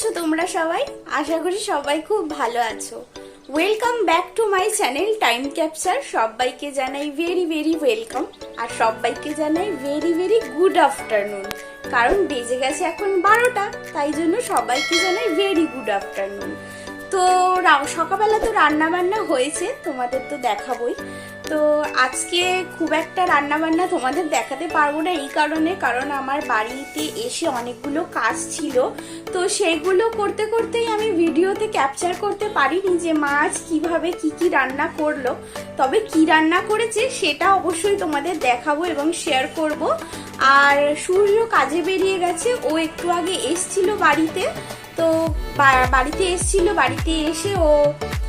আছো তোমরা সবাই? আশা করি সবাই খুব ভালো আছো। Welcome back to my channel Time Capture সবাইকে জানাই ভেরি ভেরি ওয়েলকাম আর সবাইকে জানাই ভেরি ভেরি গুড আফটারনুন কারণ বেজে গেছে এখন বারোটা, তাই জন্য সবাইকে জানাই ভেরি গুড আফটারনুন তো সকালবেলা তো রান্না বান্না হয়েছে, তোমাদের তো দেখাবোই। তো আজকে খুব একটা রান্না বান্না তোমাদের দেখাতে পারব না এই কারণে, কারণ আমার বাড়িতে এসে অনেকগুলো কাজ ছিল। তো সেইগুলো করতে করতেই আমি ভিডিওতে ক্যাপচার করতে পারিনি যে মাছ কীভাবে কি কি রান্না করল। তবে কি রান্না করেছে সেটা অবশ্যই তোমাদের দেখাবো এবং শেয়ার করব। আর সূর্য কাজে বেরিয়ে গেছে, ও একটু আগে এসছিল বাড়িতে। তো বাড়িতে এসছিল, বাড়িতে এসে ও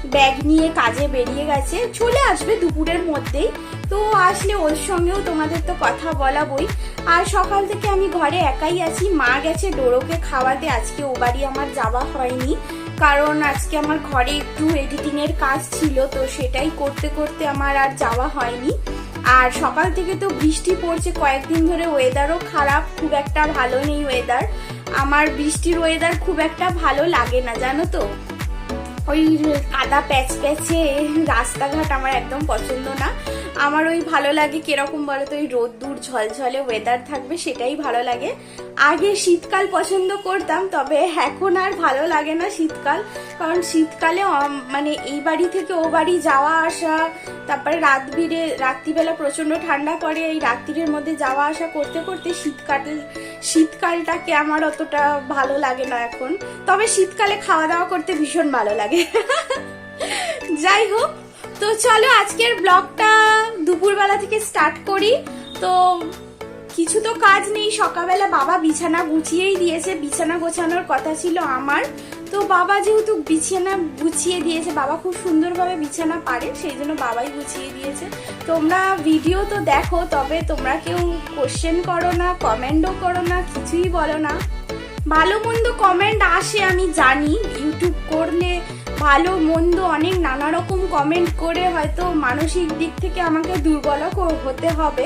ব্যাগ নিয়ে কাজে বেরিয়ে গেছে। চলে আসবে দুপুরের মধ্যেই। তো আসলে ওর সঙ্গেও তোমাদের তো কথা বলাবই। আর সকাল থেকে আমি ঘরে একাই আছি। মা গেছে ডোরোকে খাওয়াতে। আজকে ও বাড়ি আমার যাওয়া হয়নি। কারণ আজকে আমার ঘরে একটু এডিটিংয়ের কাজ ছিল, তো সেটাই করতে করতে আমার আর যাওয়া হয়নি। আর সকাল থেকে তো বৃষ্টি পড়ছে। কয়েকদিন ধরে ওয়েদারও খারাপ। খুব একটা ভালো নেই ওয়েদার আমার বৃষ্টির ওয়েদার খুব একটা ভালো লাগে না, জানো তো? ওই আদা প্যাচ প্যাচে রাস্তাঘাট আমার একদম পছন্দ না। আমার ওই ভালো লাগে কীরকম বলো তো ওই রোদ্দুর, ঝলঝলে ওয়েদার থাকবে সেটাই ভালো লাগে। আগে শীতকাল পছন্দ করতাম, তবে এখন আর ভালো লাগে না শীতকাল। কারণ শীতকালে মানে এই বাড়ি থেকে ও বাড়ি যাওয়া আসা, তারপরে রাত রাত্রিবেলা প্রচণ্ড ঠান্ডা পড়ে, এই রাত্রির মধ্যে যাওয়া আসা করতে করতে শীতকাল, শীতকালটাকে আমার অতটা ভালো লাগে না এখন। তবে শীতকালে খাওয়া দাওয়া করতে ভীষণ ভালো লাগে। যাই হোক, তো চলো আজকের ব্লগটা। দুপুরবেলা থেকে স্টার্ট করি, তো কিছু তো কাজ নেই। সকালবেলা বাবা বিছানা গুছিয়েই দিয়েছে, বিছানা গোছানোর কথা ছিল আমার। তো বাবা যেহেতু বিছানা গুছিয়ে দিয়েছে, বাবা খুব সুন্দরভাবে বিছানা পারে, সেই জন্য বাবাই গুছিয়ে দিয়েছে। তোমরা ভিডিও তো দেখো, তবে তোমরা কেউ কোশ্চেন করো না কমেন্টও করো না, কিছুই বলো না। ভালো মন্দ কমেন্ট আসে, আমি জানি। ইউটিউব করলে ভালো, মন্দ, অনেক নানা রকম কমেন্ট করে হয়তো মানসিক দিক থেকে আমাকে দুর্বল হতে হবে।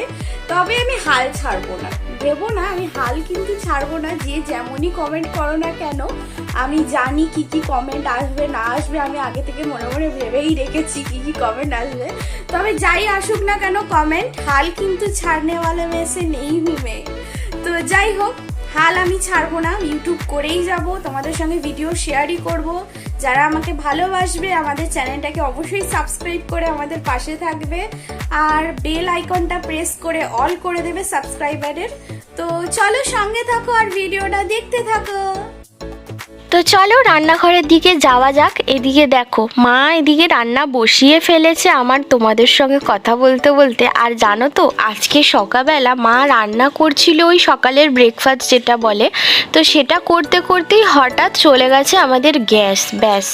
তবে আমি হাল ছাড়বো না। দেবো না, আমি হাল কিন্তু ছাড়বো না। যে যেমনই কমেন্ট করো না কেন, আমি জানি কি কি কমেন্ট আসবে, না আসবে, আমি আগে থেকে মনে মনে ভেবেই রেখেছি কি কি কমেন্ট আসবে। তবে যাই আসুক না কেন কমেন্ট হাল কিন্তু ছাড়নেওয়ালা বলে মেসে নেই মেয়ে তো যাই হোক, হাল আমি ছাড়বো না ইউটিউব করেই যাব। তোমাদের সঙ্গে ভিডিও শেয়ারই করব। যারা আমাকে ভালোবাসবে, আমাদের চ্যানেলটাকে অবশ্যই সাবস্ক্রাইব করে আমাদের পাশে থাকবে। আর বেল আইকনটা প্রেস করে অল করে দেবে সাবস্ক্রাইবারের। তো চলো সঙ্গে থাকো আর ভিডিওটা দেখতে থাকো। তো চলো রান্নাঘরের দিকে যাওয়া যাক। এদিকে দেখো, মা এদিকে রান্না বসিয়ে ফেলেছে আমার তোমাদের সঙ্গে কথা বলতে বলতে। আর জানো তো, আজকে সকালবেলা মা রান্না করছিল ওই সকালের ব্রেকফাস্ট যেটা বলে। তো সেটা করতে করতেই হঠাৎ চলে গেছে আমাদের গ্যাস, ব্যাস।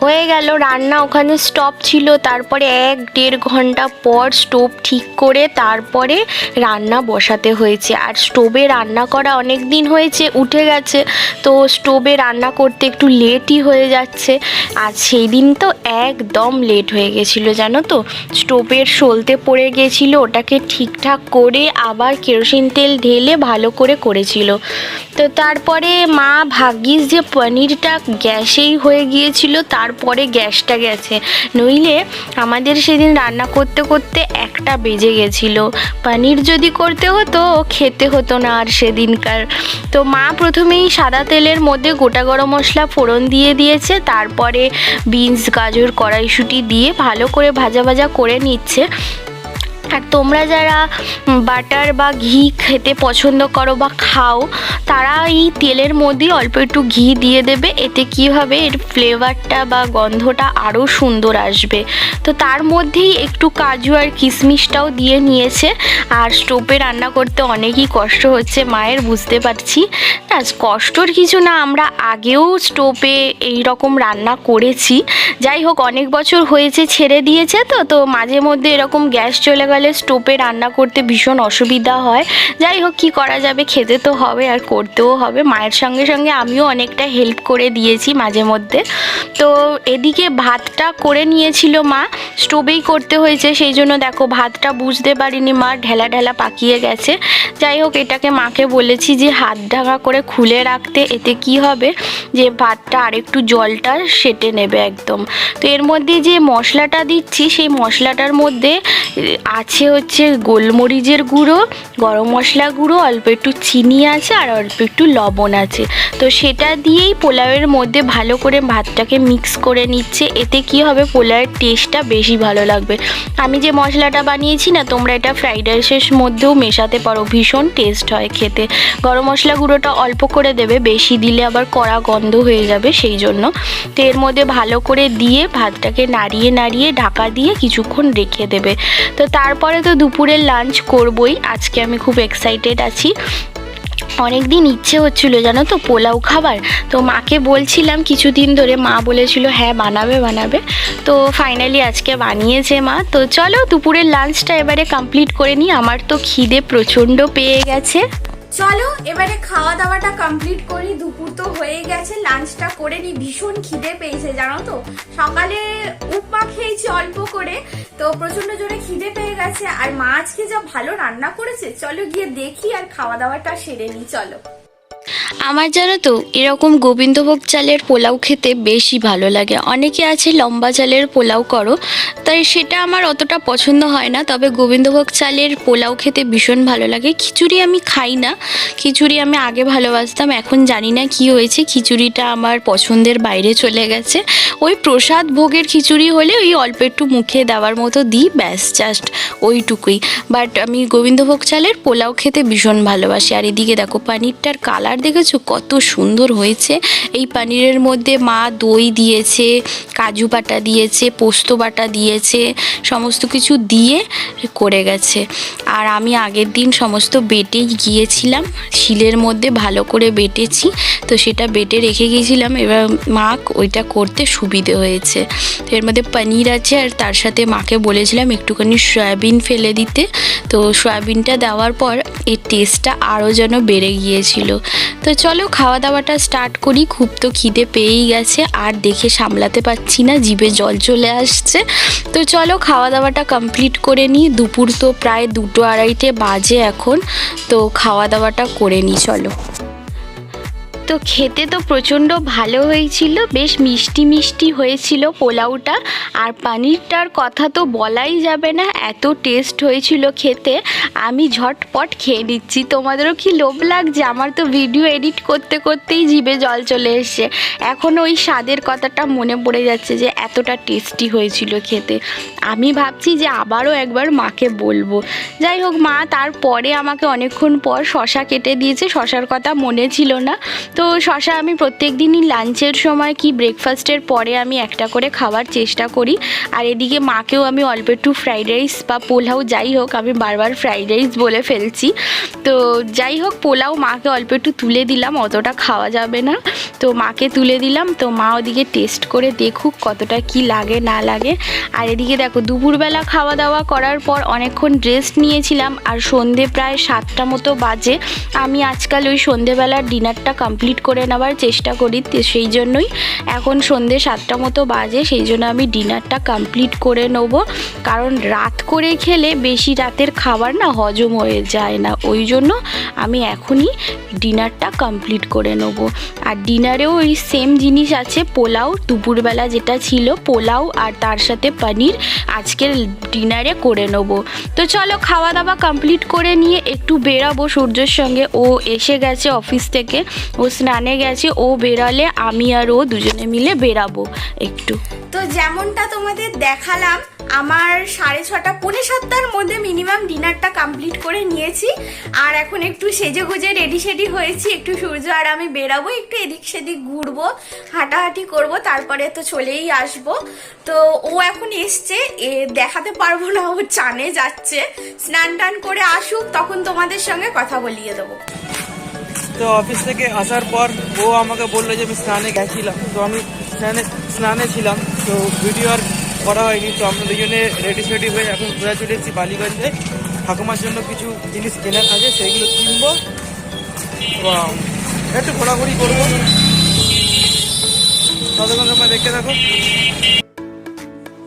হয়ে গেল রান্না, ওখানে স্টপ ছিল। তারপরে এক দেড় ঘণ্টা পর স্টোভ ঠিক করে তারপরে রান্না বসাতে হয়েছে। আর স্টোভে রান্না করা অনেক দিন হয়েছে, উঠে গেছে। তো স্টোভে রান্না করতে একটু লেটই হয়ে যাচ্ছে। আর সেই দিন তো একদম লেট হয়ে গেছিল, জানো তো? স্টোভের সলতে পড়ে গেছিল, ওটাকে ঠিকঠাক করে আবার কেরোসিন তেল ঢেলে ভালো করে করেছিল। তো তারপরে মা ভাগ্যিস যে পনিরটা গ্যাসেই হয়ে গিয়েছিল, তারপরে গ্যাসটা গেছে। নইলে আমাদের সেদিন রান্না করতে করতে একটা বেজে গেছিল। পনির যদি করতে হতো, খেতে হতো না আর সেদিনকার। তো মা প্রথমেই সাদা তেলের মধ্যে গোটা গরম মশলা ফোড়ন দিয়ে দিয়েছে, তারপরে বিনস, গাজর, কড়াইশুঁটি দিয়ে ভালো করে ভাজা ভাজা করে নিচ্ছে। আর তোমরা যারা বাটার বা ঘি খেতে পছন্দ করো বা খাও, তারা এই তেলের মধ্যে অল্প একটু ঘি দিয়ে দেবে। এতে কী হবে? এর ফ্লেভারটা বা গন্ধটা আরও সুন্দর আসবে। তো তার মধ্যেই একটু কাজু আর কিশমিশটাও দিয়ে নিয়েছে। আর স্টোভে রান্না করতে অনেকই কষ্ট হচ্ছে, মায়ের বুঝতে পারছি। না, কষ্টর কিছু না, আমরা আগেও স্টোভে এই রকম রান্না করেছি। যাই হোক, অনেক বছর হয়েছে, ছেড়ে দিয়েছে তো তো মাঝে মধ্যে এরকম গ্যাস চলে গেলে। গরমকালে স্টোভে রান্না করতে ভীষণ অসুবিধা হয়। যাই হোক কী করা যাবে? খেতে তো হবে আর করতেও হবে। মায়ের সঙ্গে সঙ্গে আমিও অনেকটা হেল্প করে দিয়েছি মাঝে মধ্যে। তো এদিকে ভাতটা করে নিয়েছিল মা। স্টোভেই করতে হয়েছে সেই জন্য দেখো ভাতটা বুঝতে পারিনি মা ঢেলা ঢেলা পাকিয়ে গেছে। যাই হোক এটাকে মাকে বলেছি যে হাত ঢাকা করে খুলে রাখতে এতে কি হবে? যে ভাতটা আরেকটু জলটা সেটে নেবে একদম। তো এর মধ্যে যে মশলাটা দিচ্ছি সেই মশলাটার মধ্যে এ, আছে হচ্ছে গোলমরিচের গুঁড়ো, গরম মশলা গুঁড়ো, অল্প একটু চিনি আছে আর অল্প একটু লবণ আছে। তো সেটা দিয়েই পোলাওয়ের মধ্যে ভালো করে ভাতটাকে মিক্স করে নিচ্ছে, এতে কি হবে পোলাওয়ের টেস্টটা বেশি ভালো লাগবে। আমি যে মশলাটা বানিয়েছি না, তোমরা এটা ফ্রাইড রাইসের মধ্যেও মেশাতে পারো, ভীষণ টেস্ট হয় খেতে। গরম মশলা গুঁড়োটা অল্প করে দেবে, বেশি দিলে আবার কড়া গন্ধ হয়ে যাবে সেই জন্য। তো এর মধ্যে ভালো করে দিয়ে ভাতটাকে নাড়িয়ে নাড়িয়ে ঢাকা দিয়ে কিছুক্ষণ রেখে দেবে। তো তারপরে তো দুপুরের লাঞ্চ করবই। আজকে আমি খুব এক্সাইটেড আছি। অনেক দিন ইচ্ছে হচ্ছিল, জানো তো, পোলাও খাবার। তো মাকে বলছিলাম কিছুদিন ধরে, মা বলেছিল হ্যাঁ বানাবে বানাবে। তো ফাইনালি আজকে বানিয়েছে মা। তো চলো, দুপুরের লাঞ্চটা এবারে কমপ্লিট করে নিই। আমার তো খিদে প্রচণ্ড পেয়ে গেছে। চলো, এবারে খাওয়া দাওয়াটা কমপ্লিট করি। দুপুর তো হয়ে গেছে লাঞ্চটা করে নি। ভীষণ খিদে পেয়েছে, জানো তো? সকালে উপমা খেয়েছি অল্প করে, তো প্রচণ্ড জোরে খিদে পেয়ে গেছে। আর মা আজকে যা ভালো রান্না করেছে, চলো গিয়ে দেখি আর খাওয়া দাওয়াটা সেরে নি, চলো। আমার জানো তো, এরকম গোবিন্দভোগ চালের পোলাও খেতে বেশি ভালো লাগে। অনেকে আছে লম্বা চালের পোলাও করো, তাই সেটা আমার অতটা পছন্দ হয় না, তবে গোবিন্দভোগ চালের পোলাও খেতে ভীষণ ভালো লাগে। খিচুড়ি আমি খাই না, খিচুড়ি আমি আগে ভালোবাসতাম, এখন জানি না কি হয়েছে, খিচুড়িটা আমার পছন্দের বাইরে চলে গেছে। ওই প্রসাদ ভোগের খিচুড়ি হলে ওই অল্প একটু মুখে দেওয়ার মতো দিই, ব্যাস জাস্ট ওইটুকুই। বাট আমি গোবিন্দভোগ চালের পোলাও খেতে ভীষণ ভালোবাসি। আর এদিকে দেখো, পানিরটার কালার দেখেছ? কত সুন্দর হয়েছে। এই পানিরের মধ্যে মা দই দিয়েছে, কাজু বাটা দিয়েছে, পোস্ত বাটা দিয়েছে, সমস্ত কিছু দিয়ে করে গেছে। আর আমি আগের দিন সমস্ত বেটেই গিয়েছিলাম, শিলের মধ্যে ভালো করে বেটেছি, তো সেটা বেটে রেখে গিয়েছিলাম। এবার মা ওইটা করতে সুবিধে হয়েছে। তো এর মধ্যে পনির আছে আর তার সাথে মাকে বলেছিলাম একটুখানি সয়াবিন ফেলে দিতে। তো সয়াবিনটা দেওয়ার পর এর টেস্টটা আরও যেন বেড়ে গিয়েছিল। তো চলো খাওয়া দাওয়াটা স্টার্ট করি। খুব তো খিদে পেয়েই গেছে, আর দেখে সামলাতে পারছি না, জিভে জল চলে আসছে। তো চলো খাওয়া দাওয়াটা কমপ্লিট করে নিই। দুপুর তো প্রায় দুটো আড়াইটে বাজে এখন, তো খাওয়া দাওয়াটা করে নিই, চলো। তো খেতে তো প্রচণ্ড ভালো হয়েছিল, বেশ মিষ্টি মিষ্টি হয়েছিল পোলাওটা। আর পানিরটার কথা তো বলাই যাবে না, এত টেস্ট হয়েছিল খেতে। আমি ঝটপট খেয়ে নিচ্ছি। তোমাদেরও কি লোভ লাগছে? আমার তো ভিডিও এডিট করতে করতেই জিভে জল চলে এসছে। এখন ওই স্বাদের কথাটা মনে পড়ে যাচ্ছে যে, এতটা টেস্টি হয়েছিল খেতে। আমি ভাবছি যে আবারও একবার মাকে বলব। যাই হোক মা, তারপরে আমাকে অনেকক্ষণ পর শশা কেটে দিয়েছে। শশার কথা মনে ছিল না। তো শশা, আমি প্রত্যেক দিনই লাঞ্চের সময় কি ব্রেকফাস্টের পরে আমি একটা করে খাওয়ার চেষ্টা করি। আর এদিকে মাকেও আমি অল্প একটু ফ্রাইড রাইস বা পোলাও যাই হোক, আমি বারবার ফ্রাইড রাইস বলে ফেলছি। তো যাই হোক, পোলাও মাকে অল্প একটু তুলে দিলাম, অতটা খাওয়া যাবে না। তো মাকে তুলে দিলাম, তো মা ওদিকে টেস্ট করে দেখুক কতটা কি লাগে, না লাগে। আর এদিকে দেখো, দুপুরবেলা খাওয়া দাওয়া করার পর অনেকক্ষণ রেস্ট নিয়েছিলাম, আর সন্ধে প্রায় সাতটা মতো বাজে। আমি আজকাল ওই সন্ধেবেলার ডিনারটা কমপ্লিট করে নেওয়ার চেষ্টা করি সেই জন্যই এখন সন্ধে সাতটা মতো বাজে, সেই জন্য আমি ডিনারটা কমপ্লিট করে নেব। কারণ রাত করে খেলে বেশি রাতের খাবার না হজম হয়ে যায় না, ওই জন্য আমি এখনই ডিনারটা কমপ্লিট করে নেব। আর ডিনারেও ওই সেম জিনিস আছে, পোলাও, দুপুরবেলা যেটা ছিল পোলাও আর তার সাথে পনির, আজকের ডিনারে করে নেব। তো চলো খাওয়া দাওয়া কমপ্লিট করে নিয়ে একটু বেরাবো সূর্যের সঙ্গে, ও এসে গেছে অফিস থেকে, ও স্নানে গেছে, ও বেরালে আমি আর ও দুজনে মিলে বেরাবো একটু। তো যেমনটা তোমাদের দেখালাম, আমার সাড়ে ছটা, পৌনে সাতটার মধ্যে মিনিমাম ডিনারটা কমপ্লিট করে নিয়েছি। আর এখন একটু সেজে গুজে রেডি সেডি হয়েছি, একটু সূর্য আর আমি বেরাবো, একটু এদিক সেদিক ঘুরবো, হাঁটাহাঁটি করব, তারপরে তো চলেই আসব। তো ও এখন এসছে, এ দেখাতে পারব না, ও চানে যাচ্ছে। স্নান টান করে আসুক, তখন তোমাদের সঙ্গে কথা বলিয়ে দেবো। তো অফিস থেকে আসার পর ও আমাকে বলল যে আমি স্নানে গেছিলাম। তো আমি স্নানে স্নানে ছিলাম, তো ভিডিও আর করা হয়নি। তো আমরা দুজনে রেডি সেডি হয়ে এখন ঘোরা চলে এসেছি বালিগঞ্জে। ঠাকুমার জন্য কিছু জিনিস কেনার আছে সেইগুলো কিনবো। একটু ঘোরাঘুরি করব। ততক্ষণ তোমরা দেখতে থাকো।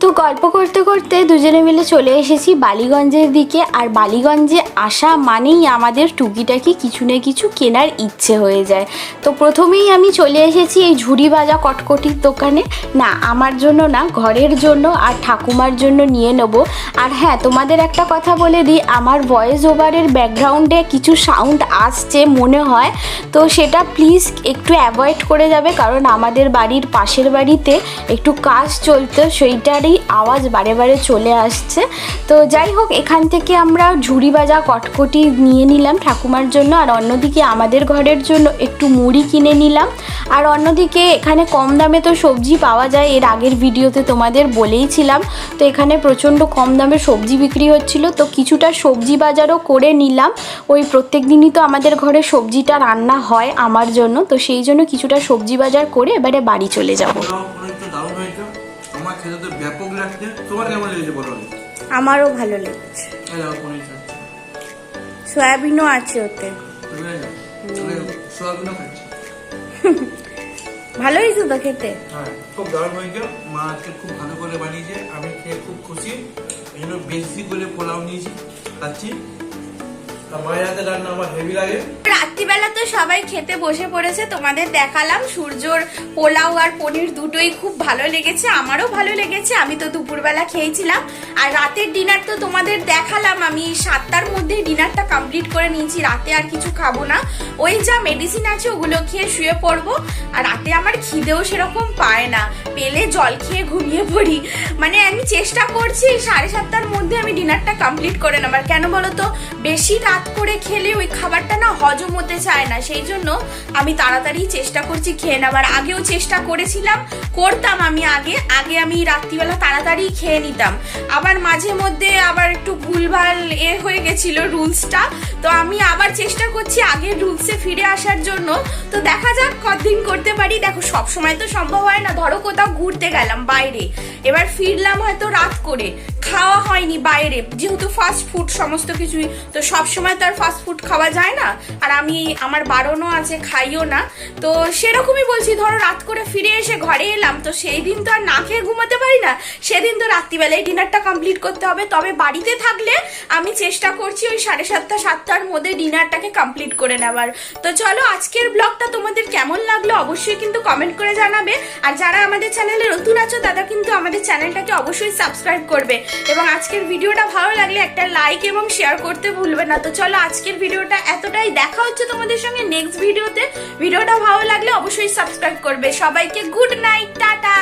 তো গল্প করতে করতে দুজনে মিলে চলে এসেছি বালিগঞ্জের দিকে। আর বালিগঞ্জে আসা মানেই আমাদের টুকিটাকি কিছু না কিছু কেনার ইচ্ছে হয়ে যায়। তো প্রথমেই আমি চলে এসেছি এই ঝুড়ি ভাজা কটকটির দোকানে। না, আমার জন্য না, ঘরের জন্য আর ঠাকুমার জন্য নিয়ে নেব। আর হ্যাঁ তোমাদের একটা কথা বলে দিই, আমার ভয়েস ওভারের ব্যাকগ্রাউন্ডে কিছু সাউন্ড আসছে মনে হয়। তো সেটা প্লিজ একটু অ্যাভয়েড করে যাবে, কারণ আমাদের বাড়ির পাশের বাড়িতে একটু কাজ চলতো, সেইটারই আওয়াজ বারে বারে চলে আসছে। তো যাই হোক, এখান থেকে আমরা ঝুড়ি বাজা, কটকটি নিয়ে নিলাম ঠাকুমার জন্য। আর অন্যদিকে আমাদের ঘরের জন্য একটু মুড়ি কিনে নিলাম। আর অন্যদিকে এখানে কম দামে তো সবজি পাওয়া যায়, এর আগের ভিডিওতে তোমাদের বলেইছিলাম। তো এখানে প্রচণ্ড কম দামে সবজি বিক্রি হচ্ছিল। তো কিছুটা সবজি বাজারও করে নিলাম। ওই প্রত্যেক দিনই তো আমাদের ঘরে সবজিটা রান্না হয় আমার জন্য। তো সেই জন্য কিছুটা সবজি বাজার করে এবারে বাড়ি চলে যাব। আমার খেতে তো ব্যাপক লাগছে তোমার কেমন লেগেছে বলো আমারও ভালো লেগেছে। সয়াবিনও আছে ওতে। সোয়াবিনও খাচ্ছি? তো খেতে। হ্যাঁ খুব দারুণ হয়েছে। মা আজকে খুব ভালো করে বানিয়েছে আমি খেয়ে খুব খুশি। এই জন্য বেশি করে পোলাও নিয়েছি খাচ্ছি। মায়ের হাতে রান্না আমার হেভি লাগে। রাত্রিবেলা সবাই খেতে বসে পড়েছে, তোমাদের দেখালাম। সূর্যর পোলাও আর পনির দুটোই খুব ভালো লেগেছে, আমারও ভালো লেগেছে, আমি তো দুপুরবেলা খেয়েছিলাম। আর রাতের ডিনার তো তোমাদের দেখালাম, আমি সাতটার মধ্যে ডিনারটা কমপ্লিট করে নিয়েছি, রাতে আর কিছু খাব না। ওই যা মেডিসিন আছে, ওগুলো খেয়ে শুয়ে পড়ব। আর রাতে আমার খিদেও সেরকম পায় না, পেলে জল খেয়ে ঘুমিয়ে পড়ি। মানে আমি চেষ্টা করছি, সাড়ে সাতটার মধ্যে আমি ডিনারটা কমপ্লিট করে নেবার। কেন বলো তো, বেশি রাত করে খেলে ওই খাবারটা না হজম হতে চায় না। সেই জন্য আমি তাড়াতাড়ি চেষ্টা করছি খেয়ে নেবার আগেও চেষ্টা করেছিলাম, করতাম আমি আগে আগে আমি রাত্রিবেলা তাড়াতাড়ি খেয়ে নিতাম। আবার মাঝে মধ্যে আবার একটু ভুলভাল এ হয়ে গেছিল রুলসটা, তো আমি আবার চেষ্টা করছি আগে রুলসে ফিরে আসার জন্য। তো দেখা যাক কতদিন করতে পারি দেখো সব সময় তো সম্ভব হয় না। ধরো কোথাও ঘুরতে গেলাম বাইরে। এবার ফিরলাম হয়তো রাত করে। খাওয়া হয়নি বাইরে। যেহেতু ফাস্ট ফুড সমস্ত কিছুই, তো সব সময় তো আর ফাস্ট ফুড খাওয়া যায় না। আর আমি, আমার বারণও আছে, খাইও না। তো সেরকমই বলছি, ধরো রাত করে ফিরে এসে ঘরে এলাম। তো সেই দিন তো আর না খেয়ে ঘুমাতে পারি না। সেদিন তো রাত্রিবেলায় ডিনারটা কমপ্লিট করতে হবে। তবে বাড়িতে থাকলে আমি চেষ্টা করছি ওই সাড়ে সাতটা, সাতটার মধ্যে ডিনারটাকে কমপ্লিট করে নেবার। তো চলো, আজকের ব্লগটা তোমাদের কেমন লাগল অবশ্যই কিন্তু কমেন্ট করে জানাবে। আর যারা আমাদের চ্যানেলে নতুন আছো, তারা কিন্তু আমাদের চ্যানেলটাকে অবশ্যই সাবস্ক্রাইব করবে। এবং আজকের ভিডিওটা ভালো লাগলে একটা লাইক এবং শেয়ার করতে ভুলবে না। তো চলো আজকের ভিডিওটা এতটাই। দেখা হচ্ছে তোমাদের সঙ্গে নেক্সট ভিডিওতে ভিডিওটা ভালো লাগলে অবশ্যই সাবস্ক্রাইব করবে। সবাইকে গুড নাইট টাটা!